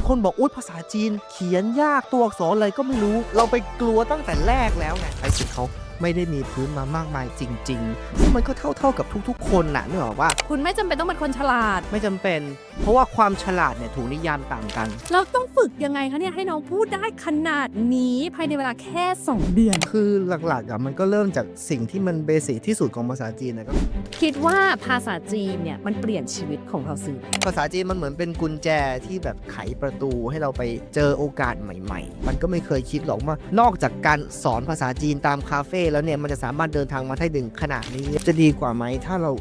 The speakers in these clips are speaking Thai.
ายคนบอกอุ้ยภาษาจีน เขียนยากตัวอักษรอะไรก็ไม่รู้ เราไปกลัวตั้งแต่แรกแล้วไงไอ้สิเขา ไม่ได้มีพื้นมามากมายจริงๆซึ่งมันก็เท่าๆกับทุกๆ คนน่ะนึกออกว่า คุณไม่จำเป็นต้องเป็นคนฉลาด ไม่จำเป็น เพราะว่าความฉลาดเนี่ยถูกนิยามต่างกัน เราต้องฝึกยังไงคะเนี่ยให้น้องพูดได้ขนาดนี้ภายในเวลาแค่ 2 เดือน คือหลักๆอะมันก็เริ่มจากสิ่งที่มันเบสิกที่สุดของภาษาจีนนะก็คิดว่าภาษาจีนเนี่ยมันเปลี่ยนชีวิตของเราสื่อไหมภาษาจีนมันเหมือนเป็นกุญแจที่แบบไขประตูให้เราไปเจอโอกาสใหม่ ๆ มันก็ไม่เคยคิดหรอกว่านอกจากการสอนภาษาจีนตามคาเฟ่แล้วเนี่ยมันจะสามารถเดินทางมาได้ถึงขนาดนี้ จะดีกว่าไหมถ้าเรา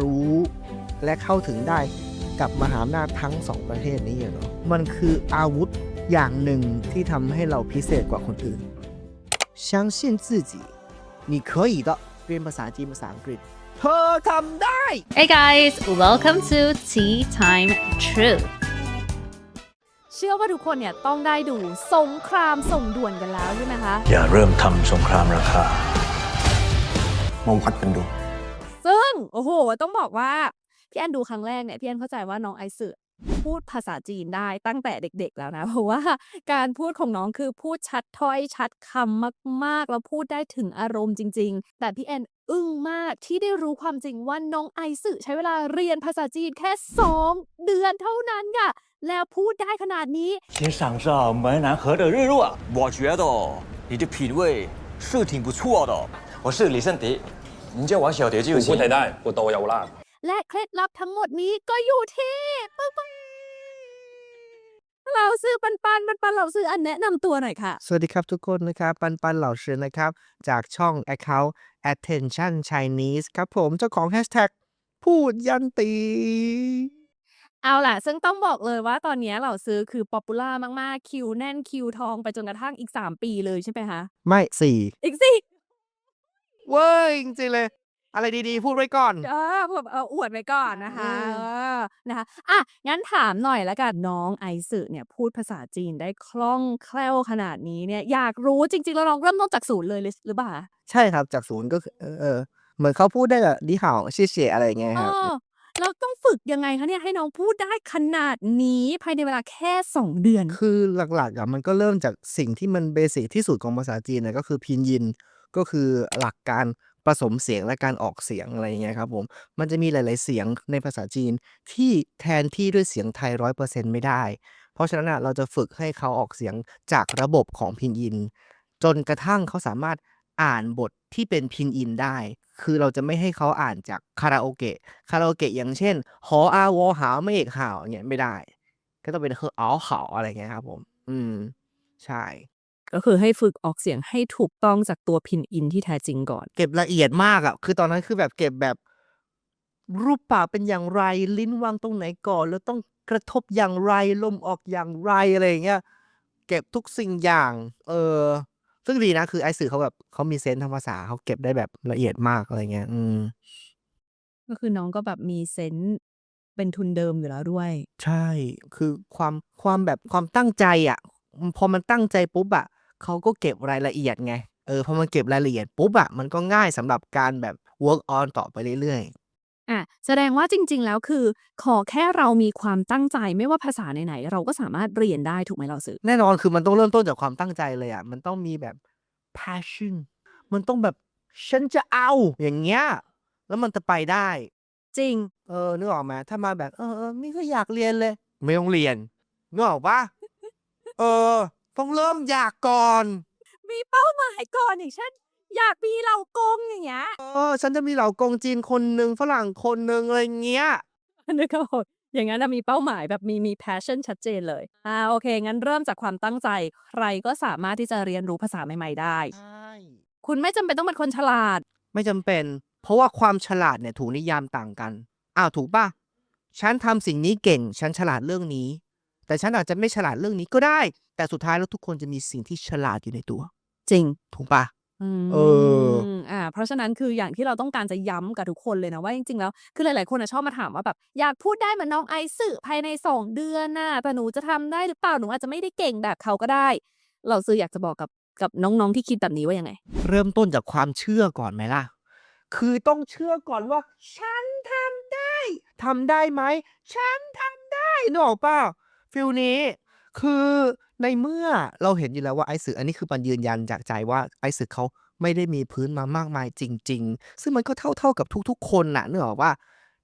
รู้และเข้าถึงได้กับมหาอำนาจทั้งสองประเทศนี้อะเนาะมันคืออาวุธอย่างหนึ่งที่ทำให้เราพิเศษกว่าคนอื่น相信自己你可以的เรียนภาษาจีนภาษาอังกฤษเธอทำได้ Hey guys, welcome to Tea Time Truth. เชื่อว่าทุกคนเนี่ยต้องได้ดูสงครามส่งด่วนกันแล้วใช่ไหมคะ อย่าเริ่มทำสงครามราคา มาวัดกันดู ซึ่ง โอ้โห ต้องบอกว่า พี่แอนดูครั้งแรกเนี่ย พี่แอนเข้าใจว่าน้องไอซ์พูดภาษาจีนได้ตั้งแต่เด็ก ๆ แล้วนะ เพราะว่าการพูดของน้องคือพูดชัดถ้อยชัดคำมาก ๆ แล้วพูดได้ถึงอารมณ์จริง ๆ แต่พี่แอนอึ้งมากที่ได้รู้ความจริงว่าน้องไอซ์ใช้เวลาเรียนภาษาจีนแค่ 2 เดือนเท่านั้นค่ะแล้วพูดได้ขนาดนี้ 欣赏着湄南河的日落。我觉得你的品味是挺不错的。我是李胜迪， 您叫我小蝶就กู 行 พูด。ไทยได้กูโตเยาวราช และเคล็ดลับทั้งหมดนี้ก็อยู่ที่ปึ้งปึ้งเราซื้อปันปันปันปันเราซื้ออันแนะนำตัวหน่อยค่ะ สวัสดีครับทุกคนนะครับ ปันปันเหล่าเชิญนะครับ จากช่อง Account Attention Chinese ครับผมเจ้าของ Hashtag พูดยันตี เอาล่ะ ซึ่งต้องบอกเลยว่าตอนนี้เราซื้อคือป๊อปปูล่ามาก ๆ คิวแน่นคิวทองไปจนกระทั่งอีก 3 ปีเลยใช่ไหมคะ ไม่สี่ อีกสิ เว้ยจริงๆเลย อะไรดีๆ พูดไว้ก่อน เออผมเอออวดไว้ก่อนนะคะอืม เออนะคะอะงั้นถามหน่อยแล้วกันน้องไอซ์เนี่ยพูดภาษาจีนได้คล่องแคล่วขนาดนี้เนี่ยอยากรู้จริงๆแล้วน้องเริ่มต้นจากศูนย์เลยหรือเปล่าคะใช่ครับจากศูนย์ก็คือเออเออเหมือนเขาพูดได้แบบดีห่าวเชี่ยเฉียอะไรอย่างเงี้ยเอครับ อแล้วต้องฝึกยังไงคะเนี่ยให้น้องพูดได้ขนาดนี้ภายในเวลาแค่2เดือน คือหลักๆอะมันก็เริ่มจากสิ่งที่มันเบสิกที่สุดของภาษาจีนนะก็คือพินยิน ก็คือหลักการผสมเสียงและการออกเสียงอะไรอย่างเงี้ยครับผม มันจะมีหลาย ๆ เสียงในภาษาจีนที่แทนที่ด้วยเสียงไทยร้อยเปอร์เซ็นต์ไม่ได้ เพราะฉะนั้นอะเราจะฝึกให้เขาออกเสียงจากระบบของพินยิน จนกระทั่งเขาสามารถอ่านบทที่เป็นพินอินได้ คือเราจะไม่ให้เขาอ่านจากคาราโอเกะ คาราโอเกะอย่างเช่น หออาวอหาวไม่เอกหาวอย่างเงี้ยไม่ได้ ก็ต้องเป็นเฮออ๋อหาวอะไรเงี้ยครับผม อืม ใช่ ก็คือให้ฝึกออกเสียงให้ถูกต้องจากตัวพินอินที่แท้จริงก่อน เก็บละเอียดมากอะคือตอนนั้นคือแบบเก็บแบบ รูปปากเป็นอย่างไร ลิ้นวางตรงไหนก่อน แล้วต้องกระทบอย่างไร ลมออกอย่างไรอะไรอย่างเงี้ย เก็บทุกสิ่งอย่าง เออ ซึ่งดีนะ คือไอสื่อเขาแบบเขามีเซนส์ทางภาษาเขาเก็บได้แบบละเอียดมากอะไรเงี้ย อืม ก็คือน้องก็แบบมีเซนส์เป็นทุนเดิมอยู่แล้วด้วย ใช่ คือความความแบบความตั้งใจอะพอมันตั้งใจปุ๊บอะ เขาก็เก็บรายละเอียดไง เออพอมันเก็บรายละเอียดปุ๊บอะมันก็ง่ายสำหรับการแบบ work on ต่อไปเรื่อยๆอะแสดงว่าจริง ๆ แล้วคือ ขอแค่เรามีความตั้งใจไม่ว่าภาษาไหนๆเราก็สามารถเรียนได้ถูกไหมเราซื้อแน่นอนคือมันต้องเริ่มต้นจากความตั้งใจเลยอะมันต้องมีแบบ passion มันต้องแบบฉันจะเอาอย่างเงี้ย แล้วมันจะไปได้ จริง เออนึกออกไหมถ้ามาแบบ เออเออไม่ก็อยากเรียนเลย ไม่ต้องเรียนนึกออกปะเออ ต้องเริ่มอยากก่อน มีเป้าหมายก่อนอย่างเช่นอยากมีเหล่ากงอย่างเงี้ยเออ ฉันจะมีเหล่ากงจีนคนหนึ่งฝรั่งคนหนึ่งอะไรเงี้ยนึกออกอย่างนั้นนะมีเป้าหมายแบบมีมี passion ชัดเจนเลยอ่าโอเค งั้นเริ่มจากความตั้งใจ ใครก็สามารถที่จะเรียนรู้ภาษาใหม่ ๆ ได้ ใช่คุณไม่จำเป็นต้องเป็นคนฉลาด ไม่จำเป็น เพราะว่าความฉลาดเนี่ยถูกนิยามต่างกัน อ้าวถูกป่ะ ฉันทำสิ่งนี้เก่ง ฉันฉลาดเรื่องนี้ แต่ฉันอาจจะไม่ฉลาดเรื่องนี้ก็ได้ แต่สุดท้ายแล้วทุกคนจะมีสิ่งที่ฉลาดอยู่ในตัว จริง ถูกป่ะเออมอ่า เพราะฉะนั้นคืออย่างที่เราต้องการจะย้ำกับทุกคนเลยนะว่าจริงๆ แล้ว คือหลายๆคนอะชอบมาถามว่าแบบอยากพูดได้เหมือนน้องไอซ์ภายในสองเดือนน่ะแต่หนูจะทำได้หรือเปล่าหนูอาจจะไม่ได้เก่งแบบเขาก็ได้ เราซื้ออยากจะบอกกับกับน้องๆที่คิดแบบนี้ว่ายังไง เริ่มต้นจากความเชื่อก่อนไหมล่ะ คือต้องเชื่อก่อนว่า ฉันทำได้ทำได้ไหมฉันทำได้นึกออกเปล่า ฟิลนี้คือในเมื่อเราเห็นอยู่แล้วว่าไอซ์สึอันนี้คือมันยืนยันจากใจว่าไอซ์สึเขาไม่ได้มีพื้นมามากมายจริง ๆ ซึ่งมันก็เท่าๆกับทุกๆ คนน่ะนึกออกว่า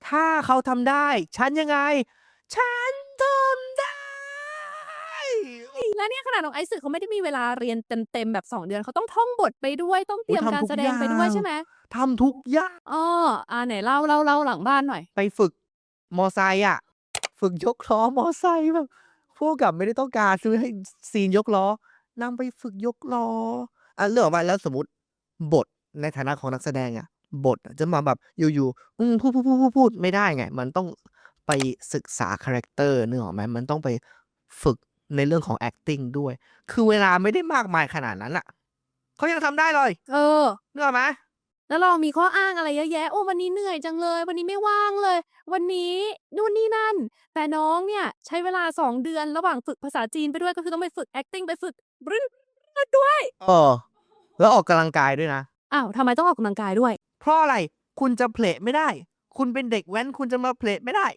ถ้าเขาทำได้ ฉันยังไง ฉันทำได้ แล้วเนี่ยขนาดน้องไอซ์สึเขาไม่ได้มีเวลาเรียนเต็มๆแบบ 2 เดือนเขาต้องท่องบทไปด้วย ต้องเตรียมโอ้ยทำการทุกแสดงไปด้วอยย่างใช่ไหมทำทุกอย่าง อ้ออ่าไหนเล่าเล่าเล่าหลังบ้านหน่อย ไปฝึกมอไซค์อะ ฝึกยกล้อมอไซค์แบบผู้กำกับไม่ได้ต้องการซื้อให้ซีนยกล้อนางไปฝึกยกล้ออะเรื่องออกมาแล้วสมมติบทในฐานะของนักแสดงอะบทอะจะมาแบบอยู่ๆอืมพูดพูดพูดพูดพูดไม่ได้ไง มันต้องไปศึกษาคาแรคเตอร์นึกออกไหมมันต้องไปฝึกในเรื่องของ acting ด้วย คือเวลาไม่ได้มากมายขนาดนั้นอะเขายังทำได้เลย เออ นึกออกไหม แล้วเรามีข้ออ้างอะไรเยอะแยะ โอ้วันนี้เหนื่อยจังเลย วันนี้ไม่ว่างเลย วันนี้นู่นนี่นั่น แต่น้องเนี่ยใช้เวลา 2 เดือนระหว่างฝึกภาษาจีนไปด้วยก็คือต้องไปฝึก acting ไปฝึกบรึ้นด้วย เออ แล้วออกกำลังกายด้วยนะ อ้าวทำไมต้องออกกำลังกายด้วย เพราะอะไรคุณจะเพลทไม่ได้ คุณเป็นเด็กแว้นคุณจะมาเพลทไม่ได้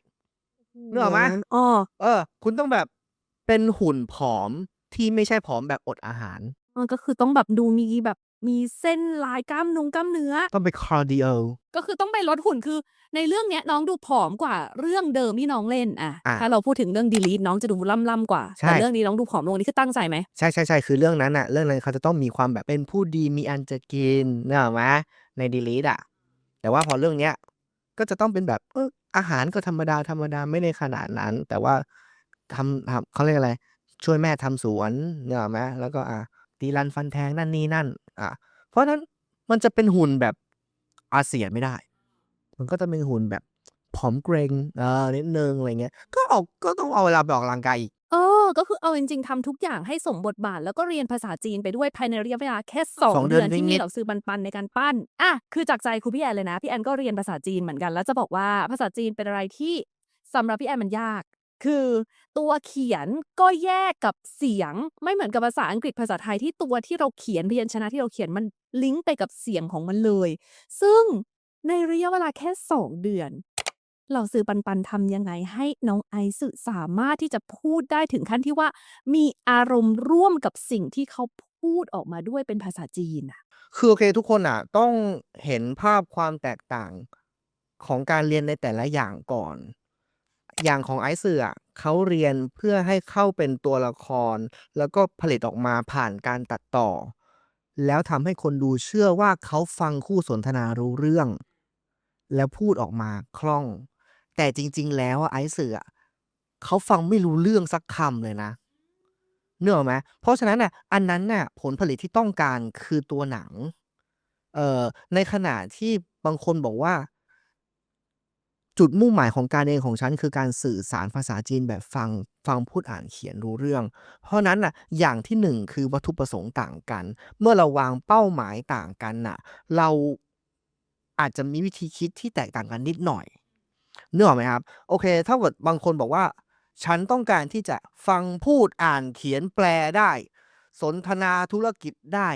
นึกออกไหมอ๋อเออ คุณต้องแบบเป็นหุ่นผอมที่ไม่ใช่ผอมแบบอดอาหารมันก็คือต้องแบบดูมีแบบ มีเส้นลายกล้ามนุงกล้ามเนื้อ ต้องไปคาร์ดิโอก็คือต้องไปลดหุ่นคือ ในเรื่องเนี้ยน้องดูผอมกว่าเรื่องเดิมที่น้องเล่นอะอะถ้าเราพูดถึงเรื่องดีลีทน้องจะดูล่ำล่ำกว่าใช่ แต่เรื่องนี้น้องดูผอมลงอันนี่คือตั้งใจไหมใช่ใช่ใช่คือเรื่องนั้นอะเรื่องนั้นเขาจะต้องมีความแบบเป็นผู้ดีมีอันจะกินเนกอะไหมในดีลีดอะแต่ว่าพอเรื่องเนี้ยก็จะต้องเป็นแบบเอออาหารก็ธรรมดาธรรมดาไม่ได้ขนาดนั้น แต่ว่าทำทำเขาเรียกอะไร ช่วยแม่ทำสวนเนกอะไหมแล้วก็อะตีรันฟันแทงนั่นนี่นั่น อะเพราะฉะนั้นมันจะเป็นหุ่นแบบอาเซียนไม่ได้ มันก็จะเป็นหุ่นแบบผอมเกรงเออนิดนึงอะไรเงี้ย ก็ออกก็ต้องเอาเวลาไปออกกำลังกายอีก เออ ก็คือเอาจริงๆทำทุกอย่างให้สมบทบาท แล้วก็เรียนภาษาจีนไปด้วยภายในระยะเวลาแค่สองสองเดืเดืออนนที่นิมีดๆ เหล่าซื้อปันปันในการปั้น อะ คือจากใจครูพี่แอนเลยนะ พี่แอนก็เรียนภาษาจีนเหมือนกัน แล้วจะบอกว่าภาษาจีนเป็นอะไรที่สำหรับพี่แอนมันยาก คือตัวเขียนก็แยกกับเสียง ไม่เหมือนกับภาษาอังกฤษภาษาไทยที่ตัวที่เราเขียนพยัญชนะที่เราเขียนมันลิงก์ไปกับเสียงของมันเลย ซึ่งในระยะเวลาแค่สองเดือน เราซื้อปันปันทำยังไงให้น้องไอซ์สามารถที่จะพูดได้ถึงขั้นที่ว่า มีอารมณ์ร่วมกับสิ่งที่เขาพูดออกมาด้วยเป็นภาษาจีนอะคือโอเคทุกคนอะ ต้องเห็นภาพความแตกต่างของการเรียนในแต่ละอย่างก่อน อย่างของไอซ์เสือเขาเรียนเพื่อให้เข้าเป็นตัวละคร แล้วก็ผลิตออกมาผ่านการตัดต่อ แล้วทำให้คนดูเชื่อว่าเขาฟังคู่สนทนารู้เรื่อง แล้วพูดออกมาคล่อง แต่จริง ๆ แล้วไอซ์เสือเขาฟังไม่รู้เรื่องสักคำเลยนะเนื้อไหมเพราะฉะนั้นน่ะอันนั้นน่ะผลผลิตที่ต้องการคือตัวหนังเอ่อในขณะที่บางคนบอกว่า จุดมุ่งหมายของการเรียนของฉันคือการสื่อสารภาษาจีนแบบฟังฟังพูดอ่านเขียนรู้เรื่อง เพราะนั้นน่ะอย่างที่1คือวัตถุประสงค์ต่างกัน เมื่อเราวางเป้าหมายต่างกันน่ะ เราอาจจะมีวิธีคิดที่แตกต่างกันนิดหน่อยเนึกอไหมครับ โอเค ถ้าเกิดบางคนบอกว่า ฉันต้องการที่จะฟังพูดอ่านเขียนแปลได้ สนทนาธุรกิจได้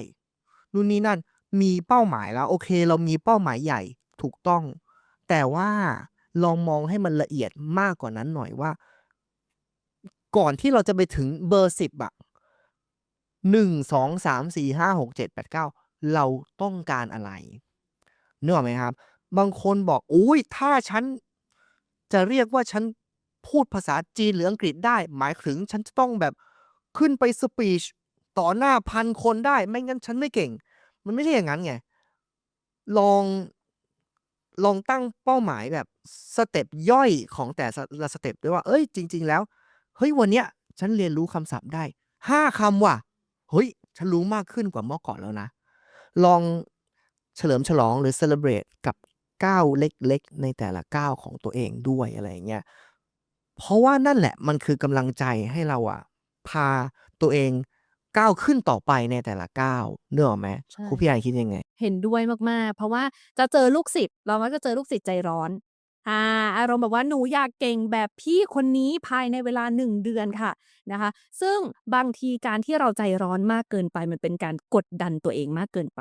นู่นนี่นั่นมีเป้าหมายแล้ว โอเค เรามีเป้าหมายใหญ่ถูกต้อง แต่ว่า ลองมองให้มันละเอียดมากกว่านั้นหน่อยว่า ก่อนที่เราจะไปถึงเบอร์10อะ1 2 3 4 5 6 7 8 9เจ็ดแปดเก้าเราต้องการอะไรนึกออกไหมครับ บางคนบอกอุ๊ยถ้าฉันจะเรียกว่าฉันพูดภาษาจีนหรืออังกฤษได้ หมายถึงฉันจะต้องแบบขึ้นไปสปีชต่อหน้าพันคนได้ ไม่งั้นฉันไม่เก่ง มันไม่ใช่อย่างนั้นไง ลอง ลองตั้งเป้าหมายแบบสเต็ปย่อยของแต่ละสเต็ปด้วยว่าเฮ้ยจริง ๆ แล้ว เฮ้ยวันเนี้ย ฉันเรียนรู้คำศัพท์ได้5คำว่ะ เฮ้ย ฉันรู้มากขึ้นกว่าเมื่อก่อนแล้วนะ ลองเฉลิมฉลองหรือ celebrate กับก้าวเล็กๆ ในแต่ละก้าวของตัวเองด้วยอะไรเงี้ย เพราะว่านั่นแหละมันคือกำลังใจให้เราอะพาตัวเอง ก้าวขึ้นต่อไปในแต่ละก้าวนึกออกไหมใช่ ครูพี่อานคิดยังไง?เห็นด้วยมาก ๆ เพราะว่าจะเจอลูกศิษย์เรามักจะเจอลูกศิษย์ใจร้อน อ่าอารมณ์แบบว่าหนูอยากเก่งแบบพี่คนนี้ภายในเวลา1เดือนค่ะนะคะ ซึ่งบางทีการที่เราใจร้อนมากเกินไปมันเป็นการกดดันตัวเองมากเกินไป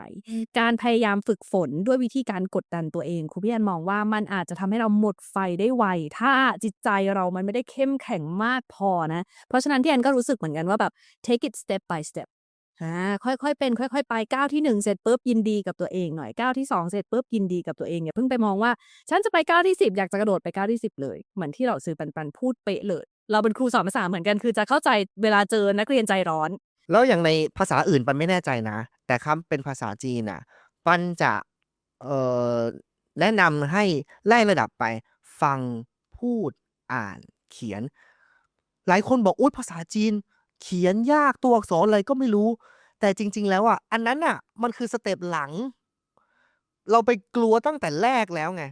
การพยายามฝึกฝนด้วยวิธีการกดดันตัวเองครูพี่แอนมองว่ามันอาจจะทำให้เราหมดไฟได้ไว ถ้าจิตใจเรามันไม่ได้เข้มแข็งมากพอนะ เพราะฉะนั้นพี่แอนก็รู้สึกเหมือนกันว่าแบบ take it step by step อาค่อยๆ เป็น ค่อย ๆ ไปก้าวที่1เสร็จปุ๊บยินดีกับตัวเองหน่อยก้าวที่2เสร็จปุ๊บยินดีกับตัวเองอย่าเพิ่งไปมองว่า ฉันจะไปก้าวที่10อยากจะกระโดดไปก้าวที่10เลย เหมือนที่เราซื้อปันปันพูดเป๊ะเลย เราเป็นครูสอนภาษาเหมือนกันคือจะเข้าใจเวลาเจอนักเรียนใจร้อน แล้วอย่างในภาษาอื่นปันไม่แน่ใจนะ แต่คำเป็นภาษาจีนน่ะ ปันจะเอ่อแนะนำให้ไล่ระดับไป ฟังพูดอ่านเขียน หลายคนบอกอุ๊ยภาษาจีน เขียนยากตัวอักษรอะไรก็ไม่รู้ แต่จริง ๆ แล้วอะอันนั้นน่ะ มันคือสเต็ปหลัง เราไปกลัวตั้งแต่แรกแล้วไง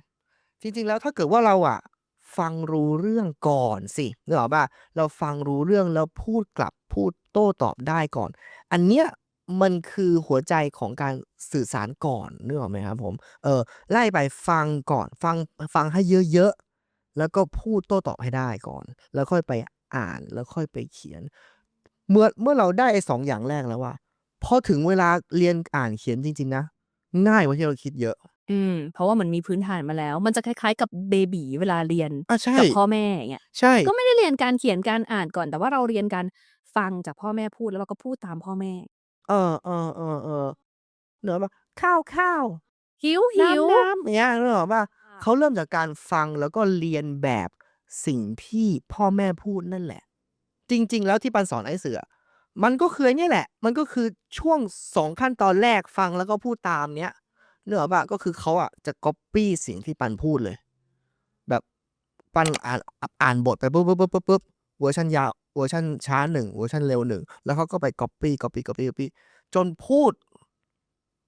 จริง ๆ แล้วถ้าเกิดว่าเราอะ ฟังรู้เรื่องก่อนสินึกออกเปล่า?เราฟังรู้เรื่องแล้วพูดกลับพูดโต้ตอบได้ก่อน อันเนี้ยมันคือหัวใจของการสื่อสารก่อนนึกออกไหมครับผม?เออไล่ไปฟังก่อนฟังฟังให้เยอะๆแล้วก็พูดโต้ตอบให้ได้ก่อน แล้วค่อยไปอ่านแล้วค่อยไปเขียน เมื่อเมื่อเราได้ไอ้2อย่างแรกแล้วอะพอถึงเวลาเรียนอ่านเขียนจริง ๆ นะ ง่ายกว่าที่เราคิดเยอะ อืม เพราะว่ามันมีพื้นฐานมาแล้ว มันจะคล้ายๆ กับเบบี๋เวลาเรียนอาใช่ กับพ่อแม่อย่างเงี้ยใช่ ก็ไม่ได้เรียนการเขียนการอ่านก่อน แต่ว่าเราเรียนการฟังจากพ่อแม่พูดแล้วเราก็พูดตามพ่อแม่ เออๆๆๆนึกออกเปล่า?ข้าวหิวๆน้หิวำๆอย่างเงี้ยนึกออกเปล่า?อาเขาเริ่มจากการฟังแล้วก็เรียนแบบสิ่งที่พ่อแม่พูดนั่นแหละ จริง ๆ แล้วที่ปันสอนไอ้เสือ มันก็คือเนี่ยแหละ มันก็คือช่วง2ขั้นตอนแรกฟังแล้วก็พูดตามเนี้ยนึกออกเปล่า?ก็คือเขาอะจะก๊อบปี้สิ่งที่ปันพูดเลย แบบปันอ่านอ่านบทไปปุ๊บๆๆๆๆเวอร์ชันยาวเวอร์ชันช้า1เวอร์ชันเร็ว1แล้วเขาก็ไปก๊อบปี้ก๊อบปี้ก๊อบปี้ก๊อบปี้จนพูด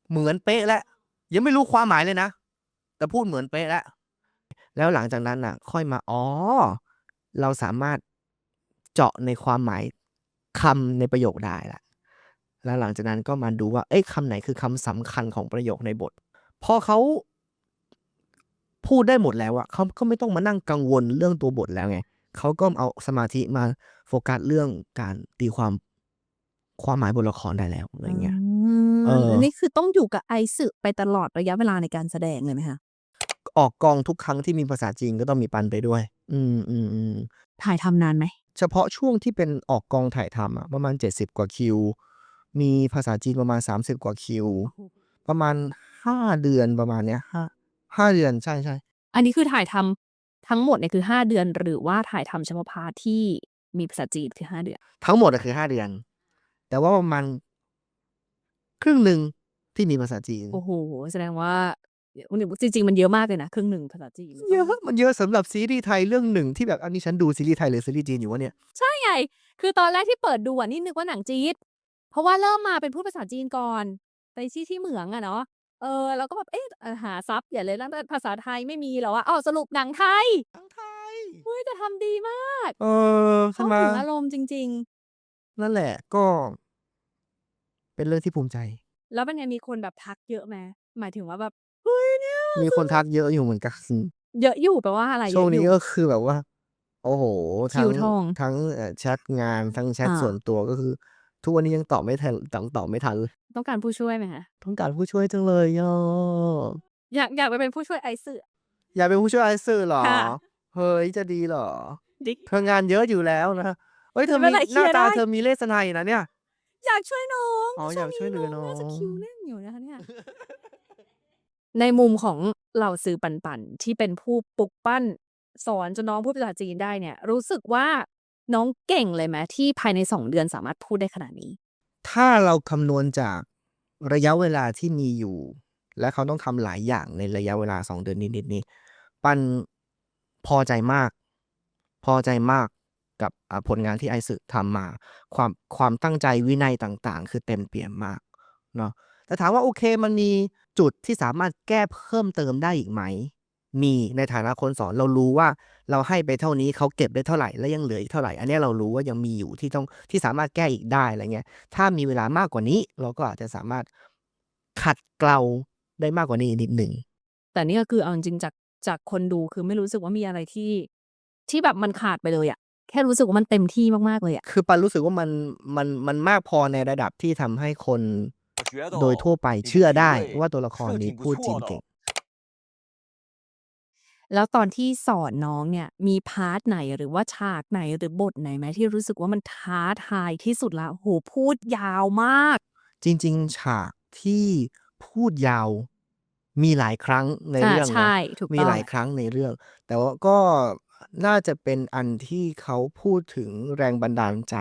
เหมือนเป๊ะแล้วยังไม่รู้ความหมายเลยนะ แต่พูดเหมือนเป๊ะแล้ว แล้วหลังจากนั้นน่ะ ค่อยมา อ๋อ เราสามารถ เจาะในความหมายคำในประโยคได้แล้วแล้วหลังจากนั้นก็มาดูว่า เอ๊ะคำไหนคือคำสำคัญของประโยคในบท พอเขาพูดได้หมดแล้วอะเขาก็ไม่ต้องมานั่งกังวลเรื่องตัวบทแล้วไงเขาก็เอาสมาธิมาโฟกัสเรื่องการตีความความหมายบทละครได้แล้วอะไรอือย่างเงี้ยมเอออันนี้คือต้องอยู่กับไอซ์ไปตลอดระยะเวลาในการแสดงเลยไหมคะ?ออกกองทุกครั้งที่มีภาษาจีนก็ต้องมีปันไปด้วย อืมๆๆถ่ายทำนานไหม? เฉพาะช่วงที่เป็นออกกองถ่ายทำอะประมาณ 70 กว่าคิว มีภาษาจีนประมาณ 30 กว่าคิวโอ้โฮประมาณ 5 เดือนประมาณเนี้ย5 5เดือนใช่ๆอันนี้คือถ่ายทำทั้งหมดเนี่ยคือ 5 เดือน หรือว่าถ่ายทำเฉพาะพาร์ตที่มีภาษาจีนคือ 5 เดือน?ทั้งหมดอะคือ 5 เดือน แต่ว่าประมาณครึ่งหนึ่งที่มีภาษาจีน โอ้โฮแสดงว่าเดี๋ยว จริง ๆ มันเยอะมากเลยนะ ครึ่งหนึ่งภาษาจีนเยอะมันเยอะสำหรับซีรีส์ไทยเรื่องหนึ่งที่แบบอันนี้ฉันดูซีรีส์ไทยหรือซีรีส์จีนอยู่วะเนี่ย ใช่ไง คือตอนแรกที่เปิดดูอะนี่นึกว่าหนังจีนเพราะว่าเริ่มมาเป็นพูดภาษาจีนก่อนไปที่ที่เหมืองอะเนาะเออเราก็แบบเอ๊ะเออหาซับใหญ่เลยแล้วแบบภาษาไทยไม่มีเหรอวะอ้าวสรุปหนังไทยหนังไทยเฮ้ยแต่ทำดีมาก เออใชเข้า่ไหม?ถึงอารมณ์จริง ๆ นั่นแหละก็ เป็นเรื่องที่ภูมิใจ แล้วเป็นไงมีคนแบบทักเยอะไหม?หมายถึงว่าแบบ เฮ้ยเนี่ย มีคนทักเยอะอยู่เหมือนกัน เยอะอยู่แปลว่าอะไรช่วงเยอะนี้อยู่?ก็คือแบบว่า โอ้โฮคทั้ิงวทอง ทั้งเอ่อแชตงานทั้งแชตอาส่วนตัวก็คือ ทุกวันนี้ยังตอบไม่ทันยังตอบไม่ทันเลยต้องการผู้ช่วยไหมคะ?ต้องการผู้ช่วยจังเลยอะอยากอยากไปเป็นผู้ช่วยไอซ์อยากเป็นผู้ช่วยไอซ์สื่อเหรอ?ค่ะ เฮ้ยจะดีเหรอ?ดิเธองานเยอะอยู่แล้วนะเฮ้ยเธอไม่มีเป็นไรเคหลีน้ายร์ตาได้ เธอมีเลสไนอยู่นะเนี่ย อยากช่วยน้องอ๋อช่อวยากช่วยเหลือน้น้ออง น่าจะคิวงแน่นอยู่นะคะเนี่ย ในมุมของเหล่าสื่อปันๆที่เป็นผู้ปลุกปั้น สอนจนน้องพูดภาษาจีนได้เนี่ย รู้สึกว่าน้องเก่งเลยไหม?ที่ภายใน2เดือนสามารถพูดได้ขนาดนี้ ถ้าเราคำนวณจากระยะเวลาที่มีอยู่ และเขาต้องทำหลายอย่างในระยะเวลา2เดือนนิดๆนี้ ปันพอใจมาก พอใจมากกับผลงานที่ไอซ์ทำมา ความความตั้งใจวินัยต่าง ๆ คือเต็มเปี่ยมมากเนาะแต่ถามว่าโอเคมันมี จุดที่สามารถแก้เพิ่มเติมได้อีกไหม มีในฐานะคนสอนเรารู้ว่าเราให้ไปเท่านี้เขาเก็บได้เท่าไหร่และยังเหลืออีกเท่าไหร่ อันนี้เรารู้ว่ายังมีอยู่ที่ต้องที่สามารถแก้อีกได้อะไรเงี้ย ถ้ามีเวลามากกว่านี้ เราก็อาจจะสามารถขัดเกลาได้มากกว่านี้นิดหนึ่งแต่นี่ก็คือเอาจริงจากจากคนดูคือไม่รู้สึกว่ามีอะไรที่ ที่แบบมันขาดไปเลยอะแค่รู้สึกว่ามันเต็มที่มากๆเลยอะคือปันรู้สึกว่ามันมันมันมากพอในระดับที่ทำให้คน โดยทั่วไปเชื่อได้ว่าตัวละครนี้พูดจริงเก่ง แล้วตอนที่สอนน้องเนี่ย มีพาร์ทไหนหรือว่าฉากไหนหรือบทไหนไหมที่รู้สึกว่ามันท้าทายที่สุดละโหพูดยาวมาก จริง ๆ ฉากที่พูดยาวมีหลายครั้งในเรื่องนะมีหลายครั้งในเรื่อง แต่ว่าก็น่าจะเป็นอันที่เขาพูดถึงแรงบันดาลใจ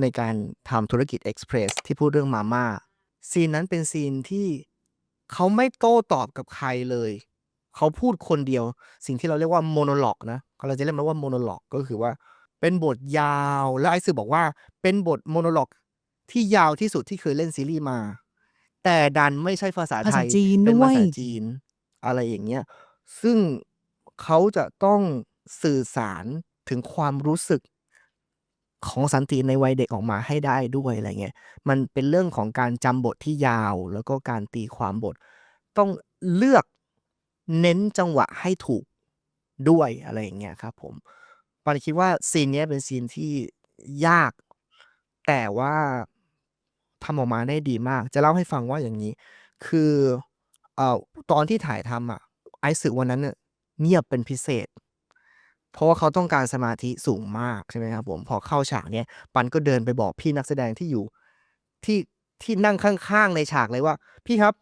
ในการทำธุรกิจเอ็กซ์เพรสที่พูดเรื่องมาม่าซีนนั้นเป็นซีนที่เขาไม่โต้ตอบกับใครเลย เขาพูดคนเดียว สิ่งที่เราเรียกว่าโมโนล็อกนะเราจะเรียกมันว่าโมโนล็อกก็คือว่า เป็นบทยาวแล้วไอซ์บอกว่าเป็นบทโมโนล็อกที่ยาวที่สุดที่เคยเล่นซีรีส์มา แต่ดันไม่ใช่ภาษาภาไทษายจีนเป็นด้วภายษาจีน อะไรอย่างเงี้ยซึ่งเขาจะต้องสื่อสารถึงความรู้สึก ของสันติในวัยเด็กออกมาให้ได้ด้วยอะไรเงี้ยมันเป็นเรื่องของการจำบทที่ยาว แล้วก็การตีความบท ต้องเลือกเน้นจังหวะให้ถูกด้วยอะไรอย่างเงี้ยครับผมปานคิดว่าซีนนี้เป็นซีนที่ยาก แต่ว่าทำออกมาได้ดีมาก จะเล่าให้ฟังว่าอย่างนี้ คือเอ่อตอนที่ถ่ายทำอะไอซ์สึวันนั้นเนี่ยเงียบเป็นพิเศษ เพราะว่าเขาต้องการสมาธิสูงมากใช่ไหมครับผมพอเข้าฉากเนี้ยปันก็เดินไปบอกพี่นักแสดงที่อยู่ที่ที่นั่งข้างๆในฉากเลยว่า พี่ครับ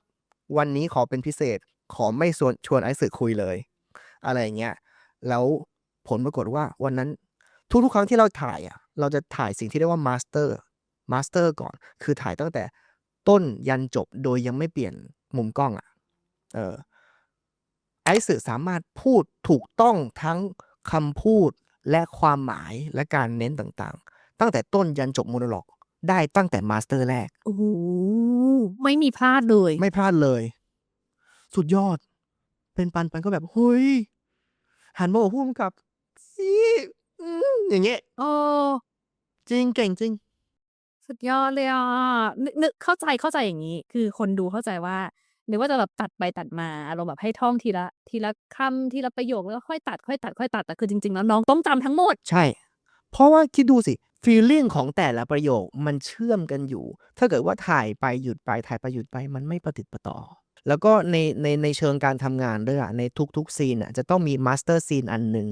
วันนี้ขอเป็นพิเศษขอไม่ชวนชวนไอซ์สึกคุยเลย อะไรเงี้ยแล้วผลปรากฏว่าวันนั้นทุกๆ ครั้งที่เราถ่ายอะเราจะถ่ายสิ่งที่เรียกว่ามาสเตอร์มาสเตอร์ก่อน คือถ่ายตั้งแต่ต้นยันจบโดยยังไม่เปลี่ยนมุมกล้องอะเออไอซ์สึสามารถพูดถูกต้องทั้ง คำพูดและความหมายและการเน้นต่างๆ ตั้งแต่ต้นยันจบโมโนล็อกได้ตั้งแต่มาสเตอร์แรก โอ้โหไม่มีพลาดเลย ไม่พลาดเลย สุดยอด เป็นปันปันก็แบบเฮ้ยหันมาบอกพูดกับซีอืมอย่างเงี้ยโอ้จริงเก่งจริง สุดยอดเลยอะนึกนึกเข้าใจเข้าใจอย่างนี้ คือคนดูเข้าใจว่า นึกว่าจะแบบตัดไปตัดมา อารมณ์แบบให้ท่องทีละ ทีละคำทีละประโยคแล้วก็ค่อยตัดค่อยตัดค่อยตัดแต่คือจริงๆแล้วน้องต้องจำทั้งหมด ใช่ เพราะว่าคิดดูสิฟีลลิ่งของแต่ละประโยคมันเชื่อมกันอยู่ ถ้าเกิดว่าถ่ายไปหยุดไปถ่ายไปหยุดไปมันไม่ประติดประต่อ แล้วก็ในในในเชิงการทำงานด้วยอะในทุกๆซีนอะจะต้องมีมาสเตอร์ซีนอันหนึ่ง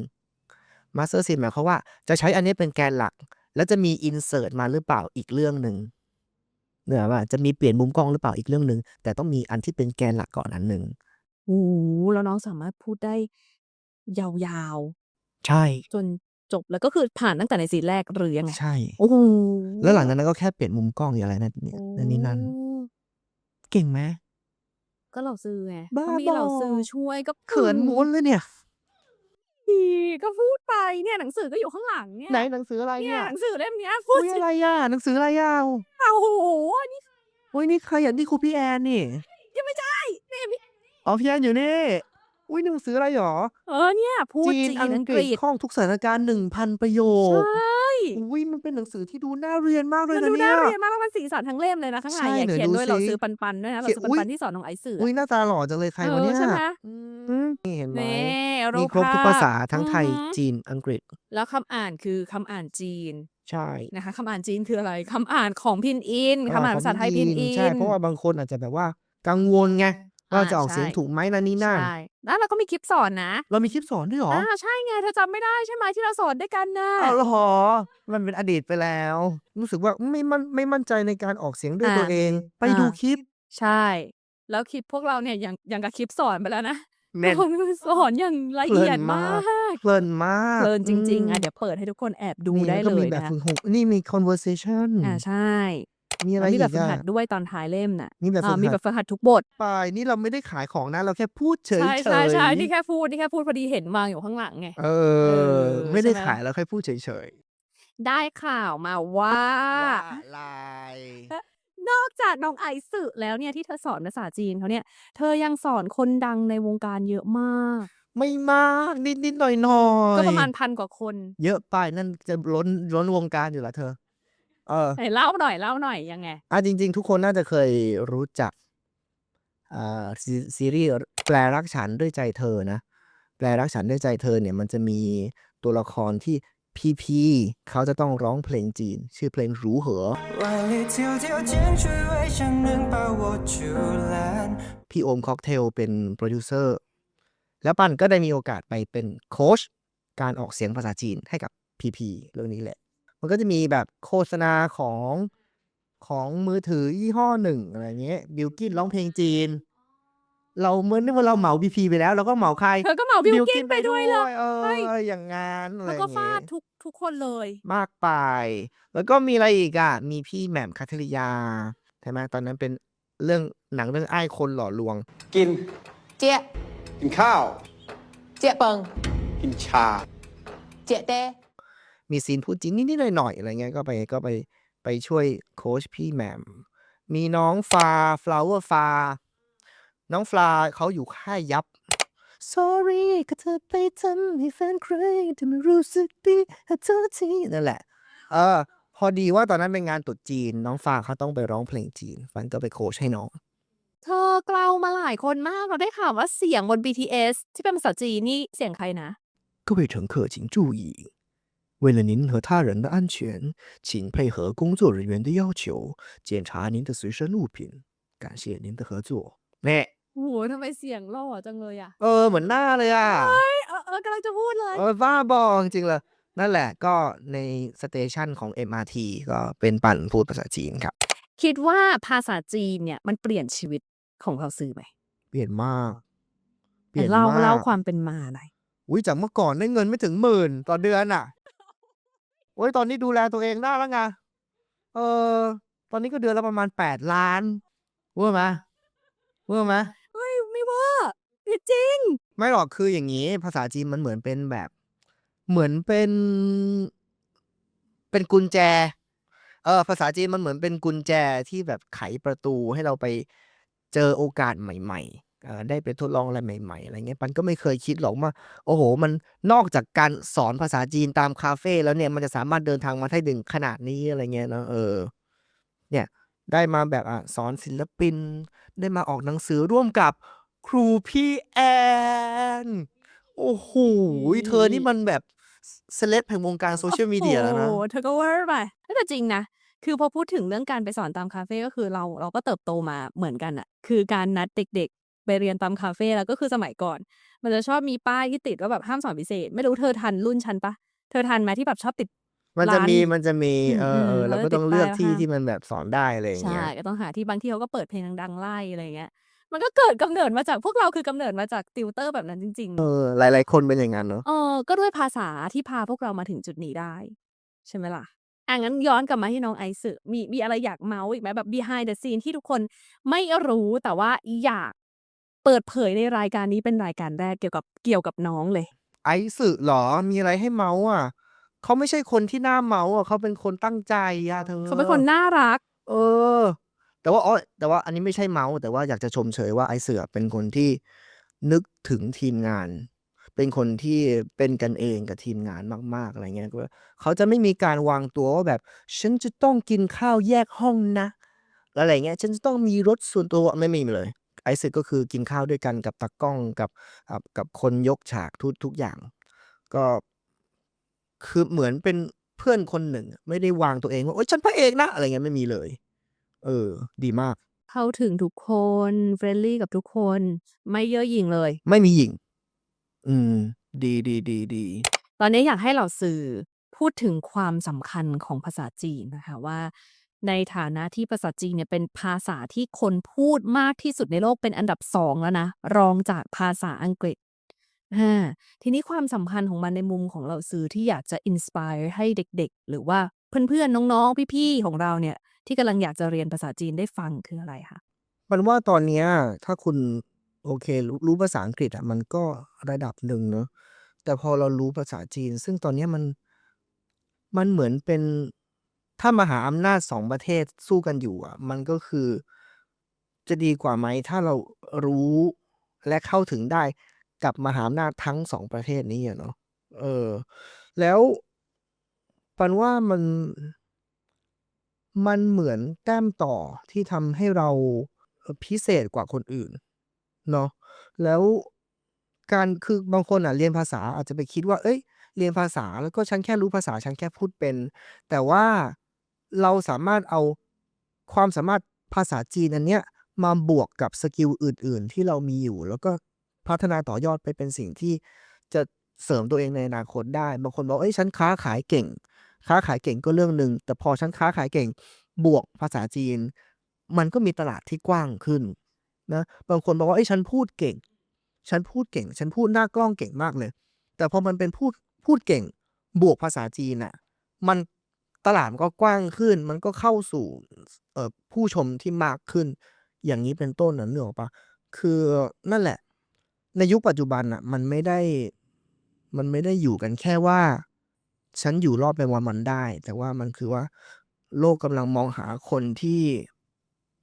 มาสเตอร์ซีนหมายความว่าจะใช้อันนี้เป็นแกนหลัก แล้วจะมีอินเสิร์ตมาหรือเปล่าอีกเรื่องหนึ่ง เนื่อว่าจะมีเปลี่ยนมุมกล้องหรือเปล่าอีกเรื่องหนึ่ง แต่ต้องมีอันที่เป็นแกนหลักก่อนอันหนึ่ง โอ้โหแล้วน้องสามารถพูดได้ยาว ใช่ ๆ จนจบ แล้วก็คือผ่านตั้งแต่ในซีนแรก หรือยังไง ใช่ โอ้โหแล้วหลังจากนั้นก็แค่เปลี่ยนมุมกล้องอย่างไรนั่นเนี่ยนั่นนี่นั่นโอ้เก่งไหม ก็เราซื้อไง บ้าก็มีบอเราซื้อช่วย ก็ เขินม้วนเลยเนี่ย ดีก็พูดไปเนี่ยหนังสือก็อยู่ข้างหลังเนี่ยไหนหนังสืออะไรเนี่เนี่ยยหนังสือเล่มเนี้ยพูดอุ้ยอะไรอะหนังสืออะไรอะโอ้โหอันนี้โอ้ยนี่ใครอะนี่ครูพี่แอนนี่ยังไม่ใช่เนี่ยพี่อ๋อพี่แอนอยู่นี่ อุ้ยหนังสืออะไรหรอ เออเนี่ย พูดจีจีนนอังอังกกฤฤษษคล่องทุกสถานการณ์หนึ่งพันประโยใชค่อุ้ยมันเป็นหนังสือที่ดูน่าเรียนมากเลยมันนะดูเนี่น่าย เรียนมากแล้วมันสีสันทั้งเล่มเลยนะข้างในใช่อะไหนเขียนดูด้วยเราสิซื้อปันปันๆด้วยนะเราเขียนซื้อปันอุ๊ปัยนที่สอนน้องไอซ์สื่ออุ้ยหน้าตาหล่อจังเลยใครเอวะอเนี่ยใช่ไหมอืมนี่เห็นไหม นี่รูมีปครบทุกภาษาทั้งไทยอือหือจีนอังกฤษ แล้วคำอ่านคือคำอ่านจีนใช่นะคะคำอ่านจีนคืออะไรคำอ่านของพินอินคำอ่านภาษาไทยพินอิน ใช่ เพราะว่าบางคนอาจจะแบบว่า กังวลไง ว่าจะออกเสียงถูกไหมนั่นนี่นั่นใช่แล้วเราก็มีคลิปสอนนะ เรามีคลิปสอนด้วยเหรออ่าใช่ไงเธอจำไม่ได้ใช่ไหมที่เราสอนด้วยกันนะเอาเหรอมันเป็นอดีตไปแล้ว รู้สึกว่าไม่มั่นไม่มั่นใจในการออกเสียงด้วยตัวเอง ไปดูคลิป ใช่ แล้วคลิปพวกเราเนี่ยยังยังกับคลิปสอนไปแล้วนะแน่นเราสอนอย่างละเอียดมากเพลินมากเพลินจริงๆอะมเดี๋ยวเปิดให้ทุกคนแอบดูนี่ได้แล้วก็เลมียแบบนะฝึกหัดนี่มี conversation อ่าใช่ มีอะไรแล้วมีอีแบบกฝึกอะหัดด้วยตอนท้ายเล่มน่ะมีแบบอ่าฝึกมีหัแบดบฝึกหัดทุกบท ไปนี่เราไม่ได้ขายของนะ เราแค่พูดเฉยใช่เฉใช่ยใช่นี่แค่พูดนี่แค่พูดพอดีเห็นวางอยู่ข้างหลังไง เอเออ อไม่ได้ใช่ไหม ขายเราแค่พูดเฉยเฉยได้ข่าวมาว่าๆลายนอกจากน้องไอซ์สึแล้วเนี่ยที่เธอสอนภาษาจีนเขาเนี่ย เธอยังสอนคนดังในวงการเยอะมาก ไม่มากนิดนิดหน่อยหน่อยก็ประมาณพันกว่าคน เยอะไปนั่นจะล้นล้นวงการอยู่แล้วเธอ เออ ไหนเล่าหน่อยเล่าหน่อยยังไง อ่ะจริง ๆ ทุกคนน่าจะเคยรู้จักอ่าซีซีรีส์ แปลรักฉันด้วยใจเธอนะ แปลรักฉันด้วยใจเธอเนี่ยมันจะมีตัวละครที่พีพีเขาจะต้องร้องเพลงจีน ชื่อเพลงหรูเหอ 万里迢迢间去微笑能把我阻拦。 พี่โอมค็อกเทลเป็นโปรดิวเซอร์ แล้วปันก็ได้มีโอกาสไปเป็นโค้ชการออกเสียงภาษาจีนให้กับพีพีเรื่องนี้แหละ มันก็จะมีแบบโฆษณาของของมือถือยี่ห้อหนึ่งอะไรเงี้ยบิลกินร้องเพลงจีน เราเมื่อนึกว่าเราเหมาพีพีไปแล้วเราก็เหมาใครเธอก็เหมาบิลกินไปด้วยเลย เอเฮ้ยออย่างงานอะไรแล้วอก็ย่างฟาเงี้ดยทุกทุกคนเลย มากไป แล้วก็มีอะไรอีกอะ มีพี่แหม่มคัทริยาใช่ไหมตอนนั้นเป็นเรื่องหนังเรื่องไอ้ายคนหล่อลวง กิน เจี๊ยะกินข้าว เจี๊ยะเปิง กินชา เจี๊ยะเต้ มีซีนพูดจีนนิดๆหน่อยๆอะไรเงี้ยก็ไปก็ไปไปช่วยโค้ชพี่แหม่ม มีน้องฟา flower ฟา น้องฟลาเขาอยู่ค่ายยับ sorry ก็เธอไปทำให้แฟนใครทำให้รู้สึกดีหาเธอทีนั่นแหละ เออ พอดีว่าตอนนั้นเป็นงานตรุษจีน น้องฟาเขาต้องไปร้องเพลงจีน ฟันก็ไปโค้ชให้น้อง เธอกล่าวมาหลายคนมาก เราได้ข่าวว่าเสียงบน BTS ที่เป็นภาษาจีนนี่เสียงใครนะ 各位乘客请注意， 为了您和他人的安全，请配合工作人员的要求，检查您的随身物品。感谢您的合作。เนี่ย โอ้โหทำไมเสียงหล่อจังเลยอ่ะ เออเหมือนหน้าเลยอ่ะ เอ้ยเออเออกำลังจะพูดเลย เออบ้าบอจริงๆเลย นั่นแหละก็ในสเตชันของ MRT ก็เป็นปั่นพูดภาษาจีนครับ คิดว่าภาษาจีนเนี่ยมันเปลี่ยนชีวิตของเราซื้อไหม เปลี่ยนมาก เป ไหน ลี่ยน เล่าม าก เล่าความเป็นมาหน่อย อุ้ยจากเมื่อก่อนได้เงินไม่ถึงหมื่นต่อเดือนอ่ะ โอ้ยตอนนี้ดูแลตัวเองได้แล้วไงเออ ตอนนี้ก็เดือนละประมาณแปดล้านเวอร์ไหมเวอร์ไหมเฮ้ยไม่ว่าจริง ไม่หรอกคืออย่างนี้ ภาษาจีนมันเหมือนเป็นแบบ เหมือนเป็น เป็นกุญแจ เออ ภาษาจีนมันเหมือนเป็นกุญแจที่แบบไขประตูให้เราไปเจอโอกาสใหม่ๆเออได้ไปทดลองอะไรใหม่ ๆ อะไรเงี้ยปันก็ไม่เคยคิดหรอกว่า โอ้โหมัน นอกจากการสอนภาษาจีนตามคาเฟ่แล้วเนี่ย มันจะสามารถเดินทางมาได้ถึงขนาดนี้ อะไรเงี้ยเนาะ เออ เนี่ย ได้มาแบบ อะสอนศิลปิน ได้มาออกหนังสือร่วมกับครูพี่แอน โอ้โหเธอนี่มันแบบเซเลบแห่งวงการโซเชียลมีเดียแล้วนะโอ้โหเธอก็เวอร์ไปแต่จริงนะ คือพอพูดถึงเรื่องการไปสอนตามคาเฟ่ก็คือเรา เราก็เติบโตมาเหมือนกันอะคือการนัดเด็ก ๆ ไปเรียนตามคาเฟ่แล้วก็คือสมัยก่อน มันจะชอบมีป้ายที่ติดว่าแบบห้ามสอนพิเศษ ไม่รู้เธอทันรุ่นฉันปะเธอทันไหมที่แบบชอบติด มันจะร้านมีมันจะมีอืมเอออืมเออเราแล้วก็ติดต้องเลือกป้ายที่ว่า ที่มันแบบสอนได้อะไรอย่างใช่เงี้ย ก็ต้องหาที่บางที่เขาก็เปิดเพลงดังๆไล่อะไรอย่างเงี้ย มันก็เกิดกำเนิดมาจากพวกเราคือกำเนิดมาจากติวเตอร์แบบนั้นจริง ๆ เออ หลาย ๆ คนเป็นอย่างนั้นเนาะ เออก็ด้วยภาษาที่พาพวกเรามาถึงจุดนี้ได้ ใช่ไหมล่ะ อะงั้นย้อนกลับมาที่น้องไอซ์มีมีอะไรอยากเมาส์อีกไหมแบบ behind the scene ที่ทุกคนไม่รู้แต่ว่าอยาก เปิดเผยในรายการนี้เป็นรายการแรกเกี่ยวกับเกี่ยวกับน้องเลย ไอซ์เหรอ มีอะไรให้เมาส์อะ เขาไม่ใช่คนที่น่าเมาส์อะ เขาเป็นคนตั้งใจอะเธอเขาเป็นคนน่ารัก เออ แต่ว่าอ๋อแต่ว่าอันนี้ไม่ใช่เมาส์ แต่ว่าอยากจะชมเชยว่าไอเสือเป็นคนที่นึกถึงทีมงาน เป็นคนที่เป็นกันเองกับทีมงานมาก ๆ อะไรเงี้ยก็เขาจะไม่มีการวางตัวว่าแบบ ฉันจะต้องกินข้าวแยกห้องนะ อะไรเงี้ย ฉันจะต้องมีรถส่วนตัวไม่มีเลยไอซ์ก็คือกินข้าวด้วยกันกับตากล้องกับกับกับคนยกฉากทุกทุกอย่าง ก็คือเหมือนเป็นเพื่อนคนหนึ่ง ไม่ได้วางตัวเองว่าโอ๊ยฉันพระเอกนะอะไรเงี้ยไม่มีเลย เออ ดีมาก เข้าถึงทุกคนเฟรนลี่กับทุกคน ไม่เย่อหยิ่งเลย ไม่มีหญิงอืม ดีดีดีดีตอนนี้อยากให้เราสื่อพูดถึงความสำคัญของภาษาจีนนะคะว่า ในฐานะที่ภาษาจีนเนี่ยเป็นภาษาที่คนพูดมากที่สุดในโลกเป็นอันดับสองแล้วนะ รองจากภาษาอังกฤษอ่าทีนี้ความสำคัญของมันในมุมของเราสื่อที่อยากจะอินสปายให้เด็กๆ หรือว่าเพื่อนๆ น้องๆ พี่ๆ ของเราเนี่ย ที่กำลังอยากจะเรียนภาษาจีนได้ฟังคืออะไรคะมันว่าตอนนี้ถ้าคุณโอเครู้รู้ภาษาอังกฤษอะมันก็ระดับหนึ่งเนอะแต่พอเรารู้ภาษาจีน ซึ่งตอนนี้มันมันเหมือนเป็น ถ้ามหาอำนาจสองประเทศสู้กันอยู่อะ มันก็คือ จะดีกว่าไหม ถ้าเรารู้และเข้าถึงได้กับมหาอำนาจทั้งสองประเทศนี้อะเนาะเออ แล้วปันว่ามันมันเหมือนแต้มต่อที่ทำให้เราพิเศษกว่าคนอื่นเนาะแล้วการคือบางคนอะเรียนภาษาอาจจะไปคิดว่า เอ้ย เรียนภาษาแล้วก็ฉันแค่รู้ภาษาฉันแค่พูดเป็น แต่ว่า เราสามารถเอาความสามารถภาษาจีนอันเนี้ยมาบวกกับสกิลอื่น ๆ ที่เรามีอยู่ แล้วก็พัฒนาต่อยอดไปเป็นสิ่งที่จะเสริมตัวเองในอนาคตได้ บางคนบอกเอ้ยฉันค้าขายเก่ง ค้าขายเก่งก็เรื่องหนึ่งแต่พอฉันค้าขายเก่งบวกภาษาจีน มันก็มีตลาดที่กว้างขึ้นนะบางคนบอกว่าเอ้ยฉันพูดเก่ง ฉันพูดเก่ง ฉันพูดหน้ากล้องเก่งมากเลย แต่พอมันเป็นพูดพูดเก่งบวกภาษาจีนน่ะ มัน ตลาดมันก็กว้างขึ้น มันก็เข้าสู่เอ่อผู้ชมที่มากขึ้น อย่างนี้เป็นต้นน่ะนึกออกปะคือนั่นแหละ ในยุคปัจจุบันน่ะ มันไม่ได้ มันไม่ได้อยู่กันแค่ว่า ฉันอยู่รอดไปวันๆได้ แต่ว่ามันคือว่า โลกกำลังมองหาคนที่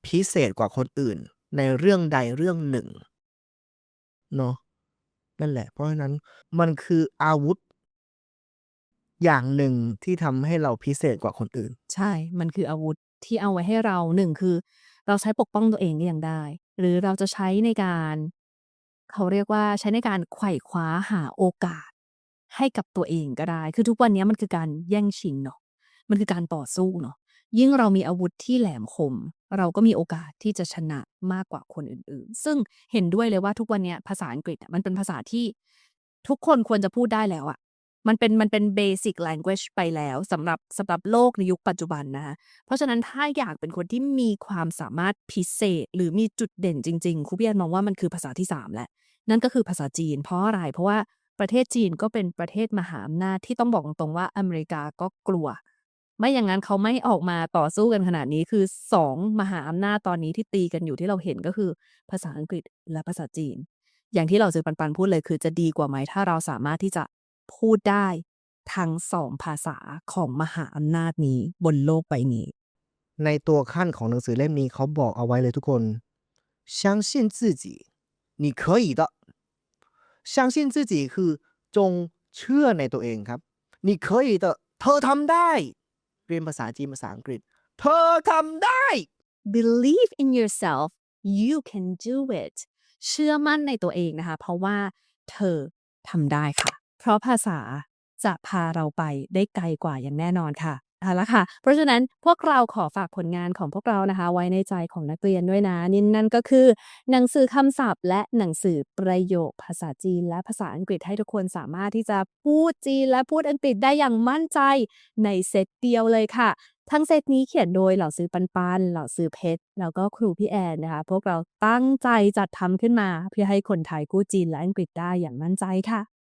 พิเศษกว่าคนอื่น ในเรื่องใดเรื่องหนึ่งเนาะนั่นแหละ เพราะฉะนั้นมันคืออาวุธ อย่างหนึ่งที่ทำให้เราพิเศษกว่าคนอื่น ใช่ มันคืออาวุธที่เอาไว้ให้เรา1คือ เราใช้ปกป้องตัวเองก็ยังได้ หรือเราจะใช้ในการ เขาเรียกว่าใช้ในการไขว่คว้าหาโอกาส ให้กับตัวเองก็ได้ คือทุกวันนี้มันคือการแย่งชิงเนาะ มันคือการต่อสู้เนาะ ยิ่งเรามีอาวุธที่แหลมคม เราก็มีโอกาสที่จะชนะมากกว่าคนอื่น ๆ ซึ่งเห็นด้วยเลยว่าทุกวันเนี้ยภาษาอังกฤษอะมันเป็นภาษาที่ทุกคนควรจะพูดได้แล้วอะ มันเป็นมันเป็น basic language ไปแล้วสำหรับสำหรับโลกในยุคปัจจุบันนะคะเพราะฉะนั้นถ้าอยากเป็นคนที่มีความสามารถพิเศษ หรือมีจุดเด่นจริง ๆครูพี่แอนมองว่ามันคือภาษาที่ 3 แหล้วนั่นก็คือภาษาจีน เพราะอะไรเพราะว่าประเทศจีนก็เป็นประเทศมหาอำนาจที่ต้องบอกตรงๆว่าอเมริกาก็กลัว ไม่อย่างงั้นเขาไม่ออกมาต่อสู้กันขนาดนี้คือ 2 มหาอำนาจตอนนี้ที่ตีกันอยู่ที่เราเห็นก็คือ ภาษาอังกฤษและภาษาจีน อย่างที่เหล่าซื้อปันๆพูดเลยคือจะดีกว่าไหมถ้าเราสามารถที่จะ พูดได้ทั้ง 2 ภาษาของมหาอำนาจนี้บนโลกใบนี้ ในตัวขั้นของหนังสือเล่มนี้เขาบอกเอาไว้เลยทุกคน相信自己你可以的相信自己คือจงเชื่อในตัวเองครับ你可以的เธอทำได้ เรียนภาษาจีนภาษาอังกฤษ เธอทำได้ believe in yourself you can do it เชื่อมั่นในตัวเองนะคะ เพราะว่าเธอทำได้ค่ะ เพราะภาษาจะพาเราไปได้ไกลกว่าอย่างแน่นอนค่ะเอาละค่ะ เพราะฉะนั้นพวกเราขอฝากผลงานของพวกเรานะคะ ไว้ในใจของนักเรียนด้วยนะนี่นั่นก็คือ หนังสือคำศัพท์ และหนังสือประโยคภาษาจีน และภาษาอังกฤษให้ทุกคนสามารถที่จะพูดจีนและพูดอังกฤษได้อย่างมั่นใจในเซตเดียวเลยค่ะ ทั้งเซตนี้เขียนโดยเหล่าซื้อปันปันเหล่าซื้อเพชรแล้วก็ครูพี่แอนนะคะ พวกเราตั้งใจจัดทำขึ้นมา เพื่อให้คนไทยกู้จีนและอังกฤษได้อย่างมั่นใจค่ะ